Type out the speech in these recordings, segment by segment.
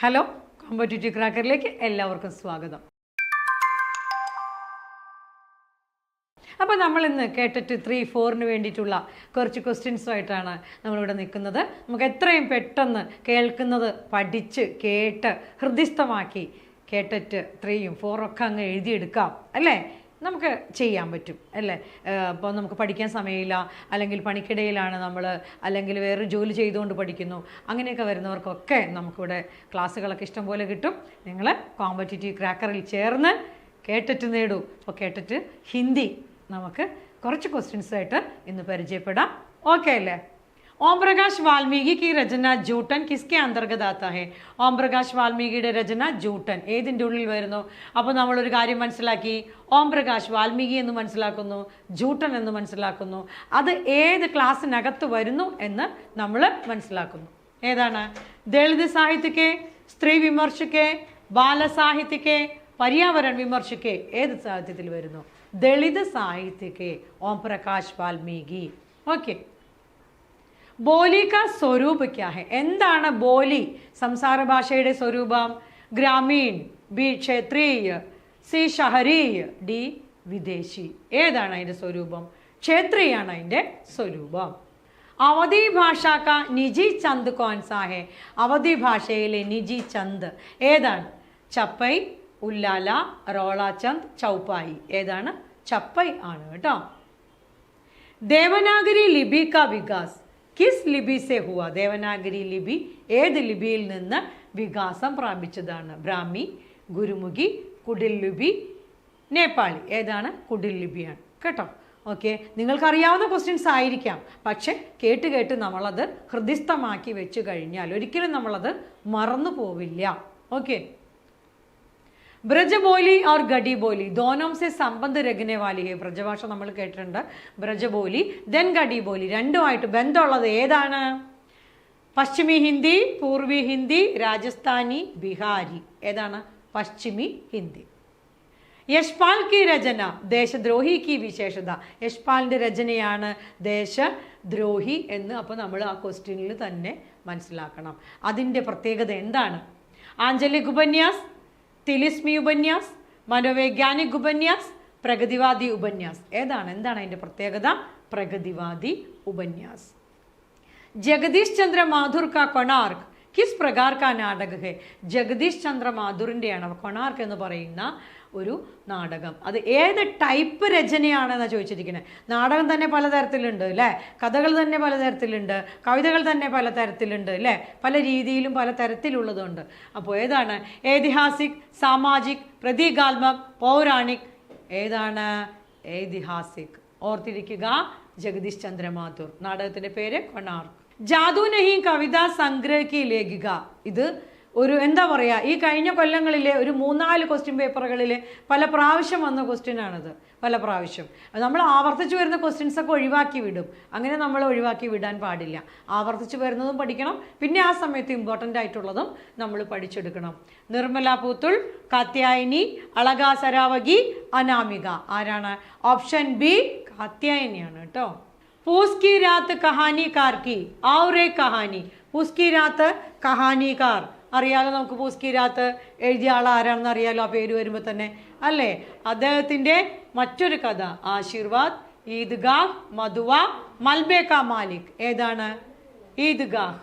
Hello competitive ക്രാക്കറിലേക്ക് എല്ലാവർക്കും സ്വാഗതം. അപ്പോൾ നമ്മൾ ഇന്ന് കേട്ടിട്ട് ത്രീ ഫോറിന് വേണ്ടിയിട്ടുള്ള കുറച്ച് ക്വസ്റ്റ്യൻസുമായിട്ടാണ് നമ്മളിവിടെ നിൽക്കുന്നത്. നമുക്ക് എത്രയും പെട്ടെന്ന് കേൾക്കുന്നത് പഠിച്ച് കേട്ട് ഹൃദിസ്ഥമാക്കി കേട്ടിട്ട് ത്രീയും ഫോറൊക്കെ അങ്ങ് എഴുതിയെടുക്കാം അല്ലേ? നമുക്ക് ചെയ്യാൻ പറ്റും അല്ലേ? ഇപ്പോൾ നമുക്ക് പഠിക്കാൻ സമയമില്ല അല്ലെങ്കിൽ പണിക്കിടയിലാണ് നമ്മൾ അല്ലെങ്കിൽ വേറൊരു ജോലി ചെയ്തുകൊണ്ട് പഠിക്കുന്നു അങ്ങനെയൊക്കെ വരുന്നവർക്കൊക്കെ നമുക്കിവിടെ ക്ലാസ്സുകളൊക്കെ ഇഷ്ടം പോലെ കിട്ടും. നിങ്ങൾ കോമ്പറ്റേറ്റീവ് ക്രാക്കറിൽ ചേർന്ന് കേട്ടിട്ട് നേടൂ. അപ്പോൾ കേട്ടിട്ട് ഹിന്ദി നമുക്ക് കുറച്ച് ക്വസ്റ്റ്യൻസ് ആയിട്ട് ഇന്ന് പരിചയപ്പെടാം. ഓക്കെ അല്ലേ? ഓം പ്രകാശ് വാൽമീകി की രചന ജൂട്ടൻ കിസ്കെ അന്തർഗത ആത്താ ഹെ. ഓം പ്രകാശ് വാൽമീകിയുടെ രചന ജൂട്ടൻ. ഏതിന്റെ ഉള്ളിൽ വരുന്നു അപ്പോൾ നമ്മളൊരു കാര്യം മനസ്സിലാക്കി. ഓം പ്രകാശ് വാൽമീകി എന്ന് മനസ്സിലാക്കുന്നു ജൂട്ടൻ എന്ന് മനസ്സിലാക്കുന്നു. അത് ഏത് ക്ലാസ്സിനകത്ത് വരുന്നു എന്ന് നമ്മൾ മനസ്സിലാക്കുന്നു. ഏതാണ്? ദളിത് സാഹിത്യക്കെ സ്ത്രീ വിമർശക്കെ ബാലസാഹിത്യക്കെ പര്യാവരൺ വിമർശക്കെ ഏത് സാഹിത്യത്തിൽ വരുന്നു? ദളിത് സാഹിത്യക്കെ ഓം പ്രകാശ് വാൽമീകി. ഓക്കെ. ബോലി കാ സ്വരൂപ് ക്യാ എന്താണ് ബോലി? സംസാര ഭാഷയുടെ സ്വരൂപം? ഗ്രാമീൺ ബി ക്ഷേത്രീയ സി ഷഹരീയ ഡി വിദേശി. ഏതാണ് അതിന്റെ സ്വരൂപം? ക്ഷേത്രീയാണ് അതിന്റെ സ്വരൂപം. അവധി ഭാഷ കാ നിജി ചന്ദ് കോൻസാ ഹെ? അവധി ഭാഷയിലെ നിജി ചന്ദ് ഏതാണ്? ചപ്പൈ ഉല്ലാല റോളാചന്ദ് ചൗപ്പായി. ഏതാണ്? ചപ്പൈ ആണ് കേട്ടോ. ദേവനാഗരി ലിപി കാ വികാസ്. കിസ് ലിപി സെ ഹുവ. ദേവനാഗരി ലിപി ഏത് ലിപിയിൽ നിന്ന് വികാസം പ്രാപിച്ചതാണ്? ബ്രാഹ്മി ഗുരുമുഖി കുടിൽ ലിപി നേപ്പാളി. ഏതാണ്? കുടിൽ ലിപിയാണ്. കേട്ടോ? ഓക്കെ. നിങ്ങൾക്കറിയാവുന്ന ക്വസ്റ്റ്യൻസ് ആയിരിക്കാം. പക്ഷെ കേട്ട് കേട്ട് നമ്മളത് ഹൃദിസ്ഥമാക്കി വെച്ച് കഴിഞ്ഞാൽ ഒരിക്കലും നമ്മളത് മറന്നു പോവില്ല. ഓക്കെ. ബ്രജ ബോലി ഓർ ഗഡി ബോലി ദോനോം സെ സംബന്ധ രഘുനെ വാലിയെ ബ്രജഭാഷ നമ്മൾ കേട്ടിട്ടുണ്ട്. ബ്രജ ബോലി ദെൻ ഗഡി ബോലി രണ്ടുമായിട്ട് ബന്ധമുള്ളത് ഏതാണ്? പശ്ചിമി ഹിന്ദി പൂർവി ഹിന്ദി രാജസ്ഥാനി ബിഹാരി. ഏതാണ്? പശ്ചിമി ഹിന്ദി. യശ്പാൽ കി രചന ദേശദ്രോഹി കി വിശേഷത. യശ്പാലിന്റെ രചനയാണ് ദേശദ്രോഹി എന്ന് അപ്പോൾ നമ്മൾ ആ ക്വസ്റ്റ്യനിൽ തന്നെ മനസ്സിലാക്കണം. അതിന്റെ പ്രത്യേകത എന്താണ്? ആഞ്ജലി ഉപന്യാസ് തിലിസ്മി ഉപന്യാസ് മനോവൈജ്ഞാനിക് ഉപന്യാസ് പ്രഗതിവാദി ഉപന്യാസ്. ഏതാണ്? എന്താണ് അതിന്റെ പ്രത്യേകത? പ്രഗതിവാദി ഉപന്യാസ്. ജഗദീഷ് ചന്ദ്ര മാധുർ കാ കൊണാർക്ക്. കിസ് പ്രകാർ കാ നാടക ഹെ ജഗദീഷ് ചന്ദ്ര മാധുറിന്റെയാണ് കൊണാർക്ക് എന്ന് പറയുന്ന ഒരു നാടകം. അത് ഏത് ടൈപ്പ് രചനയാണെന്നാണ് ചോദിച്ചിരിക്കുന്നത് നാടകം തന്നെ പലതരത്തിലുണ്ട് അല്ലേ കഥകൾ തന്നെ പലതരത്തിലുണ്ട് കവിതകൾ തന്നെ പലതരത്തിലുണ്ട് അല്ലേ പല രീതിയിലും പല തരത്തിലുള്ളതുണ്ട്. അപ്പോൾ ഏതാണ്? ഐതിഹാസിക് സാമാജിക് പ്രതീകാത്മക് പൗരാണിക്? ഏതാണ്? ഐതിഹാസിക് ഓർത്തിരിക്കുക ജഗദീഷ് ചന്ദ്ര മാഥുർ നാടകത്തിന്റെ പേര് കൊണാർ ജാദു നഹീം കവിത സംഗ്രഹിക്ക് ലേഖിക. ഇത് ഒരു എന്താ പറയുക ഈ കഴിഞ്ഞ കൊല്ലങ്ങളിലെ ഒരു മൂന്നാൽ ക്വസ്റ്റ്യൻ പേപ്പറുകളിൽ പല പ്രാവശ്യം വന്ന ക്വസ്റ്റ്യൻ ആണിത്. പല പ്രാവശ്യം. നമ്മൾ ആവർത്തിച്ച് വരുന്ന ക്വസ്റ്റ്യൻസ് ഒക്കെ ഒഴിവാക്കി വിടും. അങ്ങനെ നമ്മൾ ഒഴിവാക്കി വിടാൻ പാടില്ല. ആവർത്തിച്ച് വരുന്നതും പഠിക്കണം. പിന്നെ ആ സമയത്ത് ഇമ്പോർട്ടന്റ് ആയിട്ടുള്ളതും നമ്മൾ പഠിച്ചെടുക്കണം. നിർമ്മല പൂത്തുൾ കാത്യായനി അളക സരാവകി അനാമിക. ആരാണ്? ഓപ്ഷൻ ബി കാത്യായനിയാണ് കേട്ടോ. പൂസ്കി രാത്ത് കാർക്കി. ആ ഒരേ കഹാനി. പൂസ്കി രാത്ത് കഹാനിക്കാർ അറിയാലോ നമുക്ക് പൂസ്കി രാത്ത് എഴുതിയ ആൾ ആരാണെന്ന് അറിയാലോ ആ പേര് വരുമ്പോൾ തന്നെ അല്ലേ അദ്ദേഹത്തിൻ്റെ മറ്റൊരു കഥ ആശീർവാദ് ഈദ്ഗാഹ് മധുവ മൽബേക്ക മാലിക് ഏതാണ് ഈദ്ഗാഹ്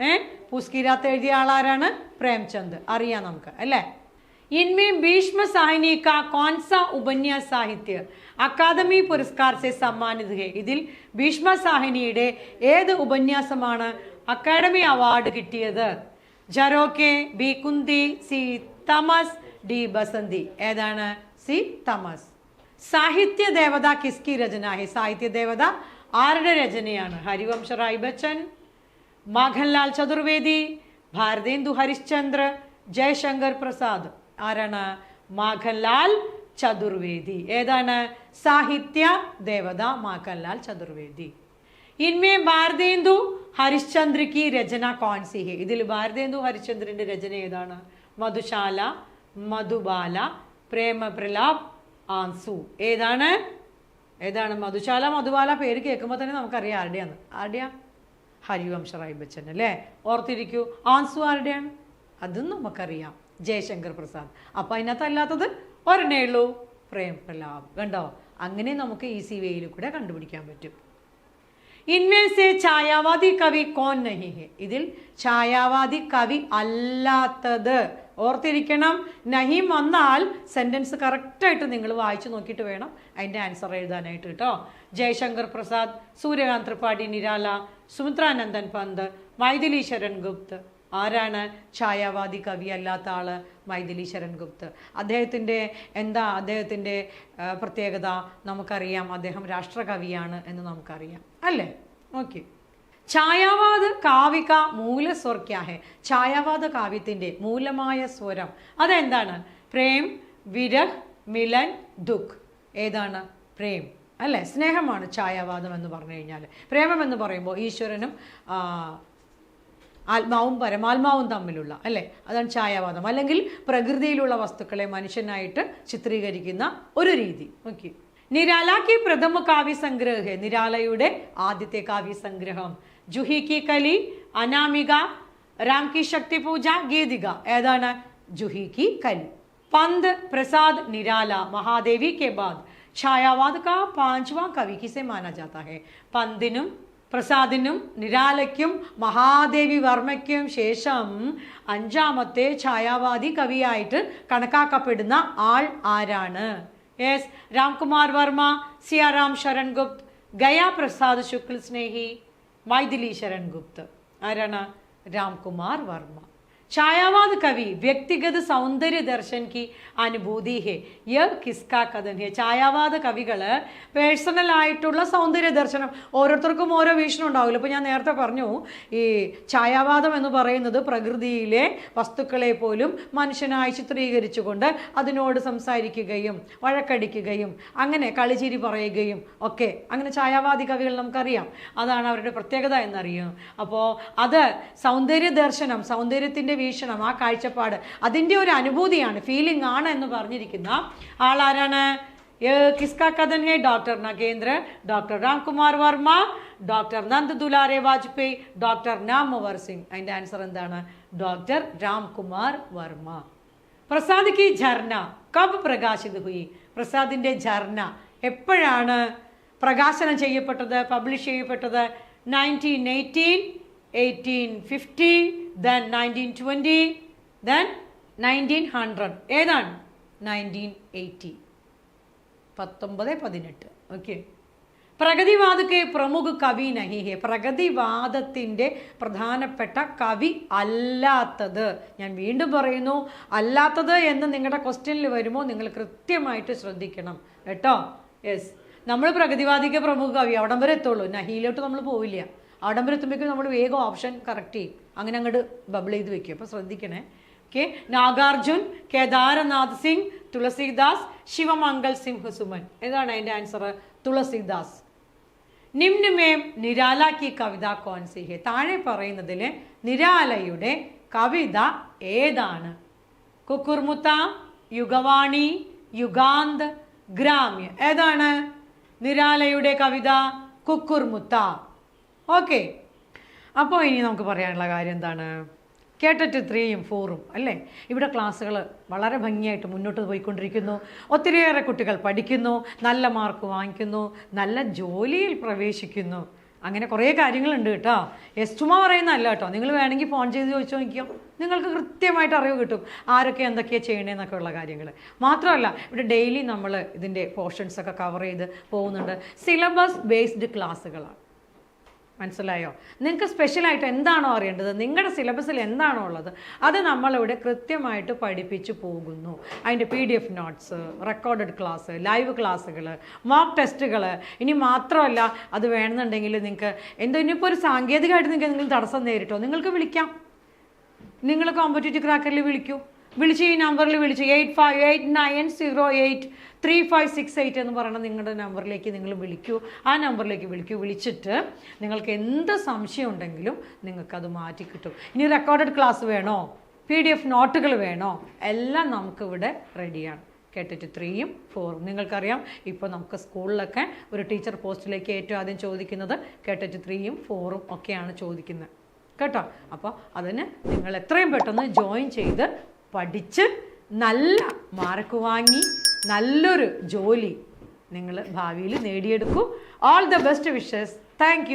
ഏ പൂസ്കി രാത്ത് എഴുതിയ ആളാരാണ് പ്രേംചന്ദ് അറിയാം നമുക്ക് അല്ലേ इनमें भीष्म साहिनी का कौन सा उपन्यास സാഹിത്യ അക്കാദമി പുരസ്കാർ സെ സമ്മാനിത് ഹെ ഇതിൽ ഭീഷ്മ സാഹിനിയുടെ ഏത് ഉപന്യാസമാണ് അക്കാദമി അവാർഡ് കിട്ടിയത് Jharokhe B Kunti C Tamas D Basanti. ഏതാണ്? സി തമസ്. സാഹിത്യ ദേവത കിസ്കി രചന. ഹെ സാഹിത്യ ദേവത ആരുടെ രചനയാണ്? ഹരിവംശ റായ് ബച്ചൻ മാഖൻലാൽ ചതുർവേദി ഭാരതേന്ദു ഹരിശ്ചന്ദ്ര ജയശങ്കർ പ്രസാദ്. ആരാണ്? മാഖൻലാൽ ചതുർവേദി. ഏതാണ്? സാഹിത്യ ദേവത മാഖൻലാൽ ചതുർവേദി. ഇന്മേ ഭാരതേന്ദു ഹരിശ്ചന്ദ്രയ്ക്ക് രചന കോൺസിഹെ. ഇതിൽ ഭാരതേന്ദു ഹരിശ്ചന്ദ്രന്റെ രചന ഏതാണ്? മധുശാല മധുബാല പ്രേമപ്രലാപ് ആൻസു. ഏതാണ്? ഏതാണ്? മധുശാല മധുബാല പേര് കേൾക്കുമ്പോൾ തന്നെ നമുക്കറിയാം ആരുടെയാണ്. ആരുടെയാ? ഹരിവംശ റായ് ബച്ചൻ അല്ലേ? ഓർത്തിരിക്കൂ ആൻസു ആരുടെയാണ്? അതും നമുക്കറിയാം. ജയശങ്കർ പ്രസാദ്. അപ്പം അതിനകത്ത് അല്ലാത്തത് ഒരെണ്ണേ ഉള്ളൂ. പ്രേം പ്രലാപ് കണ്ടോ? അങ്ങനെ നമുക്ക് ഈസി വേയിൽ കൂടെ കണ്ടുപിടിക്കാൻ പറ്റും. ഇൻമേൽ സെ ഛായാവാദി കവി കോൻ നഹി ഹെ ഇതിൽ ഛായാവാദി കവി അല്ലാത്തത്. ഓർത്തിരിക്കണം നഹീം വന്നാൽ സെന്റൻസ് കറക്റ്റായിട്ട് നിങ്ങൾ വായിച്ചു നോക്കിയിട്ട് വേണം അതിന്റെ ആൻസർ എഴുതാനായിട്ട് കേട്ടോ. ജയശങ്കർ പ്രസാദ് സൂര്യകാന്ത് ത്രിപാഠി നിരാല സുമിത്രാനന്ദൻ പന്ത് ശരൺ ഗുപ്ത്. ആരാണ് ഛായാവാദി കവി അല്ലാത്ത ആൾ മൈഥിലി ശരൺ ഗുപ്ത് അദ്ദേഹത്തിന്റെ എന്താ അദ്ദേഹത്തിന്റെ പ്രത്യേകത നമുക്കറിയാം. അദ്ദേഹം രാഷ്ട്രകവിയാണ് എന്ന് നമുക്കറിയാം. അല്ലേ? ഓക്കെ ഛായാവാദ് കാവിക മൂലസ്വർ ക്യാ ഹെ ഛായാവാദ കാവ്യത്തിന്റെ മൂലമായ സ്വരം അതെന്താണ്? പ്രേം വിരഹ് മിലൻ ദുഃഖ്. ഏതാണ്? പ്രേം. അല്ലേ? സ്നേഹമാണ് ഛായാവാദം എന്ന് പറഞ്ഞു കഴിഞ്ഞാൽ പ്രേമം എന്ന് പറയുമ്പോൾ ഈശ്വരനും ആത്മാവും പരമാത്മാവും തമ്മിലുള്ള അല്ലേ അതാണ് ഛായാവാദം അല്ലെങ്കിൽ പ്രകൃതിയിലുള്ള വസ്തുക്കളെ മനുഷ്യനായിട്ട് ചിത്രീകരിക്കുന്ന ഒരു രീതി ഓക്കെ നിരാലാക്കി പ്രഥമ കാവ്യ സംഗ്രഹ നിരാലയുടെ ആദ്യത്തെ കാവ്യ സംഗ്രഹം ജുഹി കി കലി അനാമിക രാം കി ശക്തി പൂജ ഗീതിക ഏതാണ് ജുഹി കി കലി पंत प्रसाद निराला महादेवी के बाद छायावाद का पांचवा कवि किसे माना जाता है പന്തിനും പ്രസാദിനും നിരാലയ്ക്കും മഹാദേവി വർമ്മയ്ക്കും ശേഷം അഞ്ചാമത്തെ ഛായാവാദി കവിയായിട്ട് കണക്കാക്കപ്പെടുന്ന ആൾ ആരാണ്? എസ് രാംകുമാർ വർമ്മ സിയാറാം ശരൺ ഗുപ്ത് ഗയാ പ്രസാദ് ശുക്ൽ സ്നേഹി മൈഥിലി ശരൺ ഗുപ്ത് ആരാണ്? രാംകുമാർ വർമ്മ. छायावाद कवि വ്യക്തിഗത സൗന്ദര്യ ദർശൻ കി അനുഭൂതി ഹെ യ കിസ്കാ കഥൻ ഹെ ഛായാവാദ കവികള് പേഴ്സണൽ ആയിട്ടുള്ള സൗന്ദര്യ ദർശനം ഓരോരുത്തർക്കും ഓരോ വീക്ഷണം ഉണ്ടാവില്ല ഇപ്പൊ ഞാൻ നേരത്തെ പറഞ്ഞു ഈ ഛായാവാദം എന്ന് പറയുന്നത് പ്രകൃതിയിലെ വസ്തുക്കളെ പോലും മനുഷ്യനായി ചിത്രീകരിച്ചുകൊണ്ട് അതിനോട് സംസാരിക്കുകയും വഴക്കടിക്കുകയും അങ്ങനെ കളിച്ചിരി പറയുകയും ഒക്കെ അങ്ങനെ ഛായാവാദി കവികൾ നമുക്കറിയാം അതാണ് അവരുടെ പ്രത്യേകത എന്നറിയും അപ്പോൾ അത് സൗന്ദര്യ ദർശനം സൗന്ദര്യത്തിൻ്റെ വീക്ഷണം ആ കാഴ്ചപ്പാട് അതിൻ്റെ ഒരു അനുഭൂതിയാണ് ഫീലിംഗ് ആണ് എന്ന് പറഞ്ഞിരിക്കുന്ന ആളാരാണ് ये किसका कथन है doctor Nagendra doctor Ramkumar Varma doctor Nand Dulare Vajpayee doctor Namvar Singh അതിൻ്റെ ആൻസർ എന്താണ് ഡോക്ടർ രാംകുമാർ വർമ്മ പ്രസാദ് കി ഝർണ കബ് പ്രകാശിത് ഹുയി പ്രസാദിന്റെ ഝർണ എപ്പോഴാണ് പ്രകാശനം ചെയ്യപ്പെട്ടത് പബ്ലിഷ് ചെയ്യപ്പെട്ടത് nineteen eighteen eighteen fifty then nineteen twenty then nineteen hundred ഏതാണ്? നയന്റീൻ എയ്റ്റി പത്തൊമ്പത് പതിനെട്ട്. ഓക്കെ പ്രഗതിവാദക്ക് പ്രമുഖ കവി നഹിഹെ. പ്രഗതിവാദത്തിന്റെ പ്രധാനപ്പെട്ട കവി അല്ലാത്തത്. ഞാൻ വീണ്ടും പറയുന്നു അല്ലാത്തത് എന്ന് നിങ്ങളുടെ ക്വസ്റ്റ്യനിൽ വരുമ്പോൾ നിങ്ങൾ കൃത്യമായിട്ട് ശ്രദ്ധിക്കണം. കേട്ടോ? യെസ് നമ്മൾ പ്രഗതിവാദിക്ക് പ്രമുഖ കവി അവിടം വരെ എത്തുള്ളൂ. നഹിയിലോട്ട് നമ്മൾ പോവില്ല. എത്തുമ്പോഴേക്കും നമ്മൾ വേഗം ഓപ്ഷൻ കറക്റ്റ് ചെയ്യും. അങ്ങനെ അങ്ങോട്ട് ബബിൾ ചെയ്ത് വെക്കും. അപ്പോൾ ശ്രദ്ധിക്കണേ. ഓക്കെ നാഗാർജുൻ കേദാരനാഥ് സിംഗ് തുളസീദാസ് ശിവമംഗൽ സിംഹ സുമൻ ഏതാണ് അതിന്റെ ആൻസർ തുളസീദാസ്. നിമ്നമേം നിരാല കി കവിത കോൺ സി ഹെ താഴെ പറയുന്നതിൽ നിരാലയുടെ കവിത ഏതാണ്? കുക്കുർമുത്ത യുഗവാണി യുഗാന്ത് ഗ്രാമ്യ. ഏതാണ്? നിരാലയുടെ കവിത കുക്കുർമുത്ത. ഓക്കെ. അപ്പോൾ ഇനി നമുക്ക് പറയാനുള്ള കാര്യം എന്താണ്? കേട്ടിട്ട് ത്രീയും ഫോറും അല്ലേ? ഇവിടെ ക്ലാസ്സുകൾ വളരെ ഭംഗിയായിട്ട് മുന്നോട്ട് പോയിക്കൊണ്ടിരിക്കുന്നു. ഒത്തിരിയേറെ കുട്ടികൾ പഠിക്കുന്നു നല്ല മാർക്ക് വാങ്ങിക്കുന്നു നല്ല ജോലിയിൽ പ്രവേശിക്കുന്നു. അങ്ങനെ കുറേ കാര്യങ്ങളുണ്ട് കേട്ടോ. എസ് പറയുന്നതല്ല കേട്ടോ. നിങ്ങൾ വേണമെങ്കിൽ ഫോൺ ചെയ്ത് ചോദിച്ചു നോക്കിയോ നിങ്ങൾക്ക് കൃത്യമായിട്ട് അറിവ് കിട്ടും. ആരൊക്കെ എന്തൊക്കെയാണ് ചെയ്യണേന്നൊക്കെ ഉള്ള കാര്യങ്ങൾ മാത്രമല്ല ഇവിടെ ഡെയിലി നമ്മൾ ഇതിന്റെ പോർഷൻസ് ഒക്കെ കവർ ചെയ്ത് പോകുന്നുണ്ട്. സിലബസ് ബേസ്ഡ് ക്ലാസ്സുകളാണ് മനസ്സിലായോ? നിങ്ങൾക്ക് സ്പെഷ്യലായിട്ട് എന്താണോ അറിയേണ്ടത്? നിങ്ങളുടെ സിലബസിൽ എന്താണോ ഉള്ളത്? അത് നമ്മളിവിടെ കൃത്യമായിട്ട് പഠിപ്പിച്ചു പോകുന്നു. അതിന്റെ P D F notes recorded class live ക്ലാസ്സുകൾ മോക്ക് ടെസ്റ്റുകൾ ഇനി മാത്രമല്ല അത് വേണമെന്നുണ്ടെങ്കിൽ നിങ്ങൾക്ക് എന്തോ ഇനിയിപ്പോൾ ഒരു സാങ്കേതികമായിട്ട് നിങ്ങൾക്ക് എന്തെങ്കിലും തടസ്സം നേരിട്ടോ? നിങ്ങൾക്ക് വിളിക്കാം. നിങ്ങൾ കോമ്പറ്റേറ്റീവ് ക്രാക്കറിൽ വിളിക്കൂ. വിളിച്ച് ഈ നമ്പറിൽ വിളിച്ച് eight five eight nine zero eight three five six eight എന്ന് പറയുന്ന നിങ്ങളുടെ നമ്പറിലേക്ക് നിങ്ങൾ വിളിക്കൂ. ആ നമ്പറിലേക്ക് വിളിക്കൂ. വിളിച്ചിട്ട് നിങ്ങൾക്ക് എന്ത് സംശയം ഉണ്ടെങ്കിലും നിങ്ങൾക്കത് മാറ്റി കിട്ടും. ഇനി റെക്കോർഡഡ് ക്ലാസ് വേണോ? പി ഡി എഫ് നോട്ടുകൾ വേണോ? എല്ലാം നമുക്കിവിടെ റെഡിയാണ് കേട്ടിട്ട് ത്രീയും ഫോറും നിങ്ങൾക്കറിയാം ഇപ്പോൾ നമുക്ക് സ്കൂളിലൊക്കെ ഒരു ടീച്ചർ പോസ്റ്റിലേക്ക് ഏറ്റവും ആദ്യം ചോദിക്കുന്നത് കേട്ടിട്ട് ത്രീയും ഫോറും ഒക്കെയാണ് ചോദിക്കുന്നത്. കേട്ടോ? അപ്പോൾ അതിന് നിങ്ങൾ എത്രയും പെട്ടെന്ന് ജോയിൻ ചെയ്ത് പഠിച്ച് നല്ല മാർക്ക് വാങ്ങി നല്ലൊരു ജോലി നിങ്ങൾ ഭാവിയിൽ നേടിയെടുക്കൂ. All the best wishes thank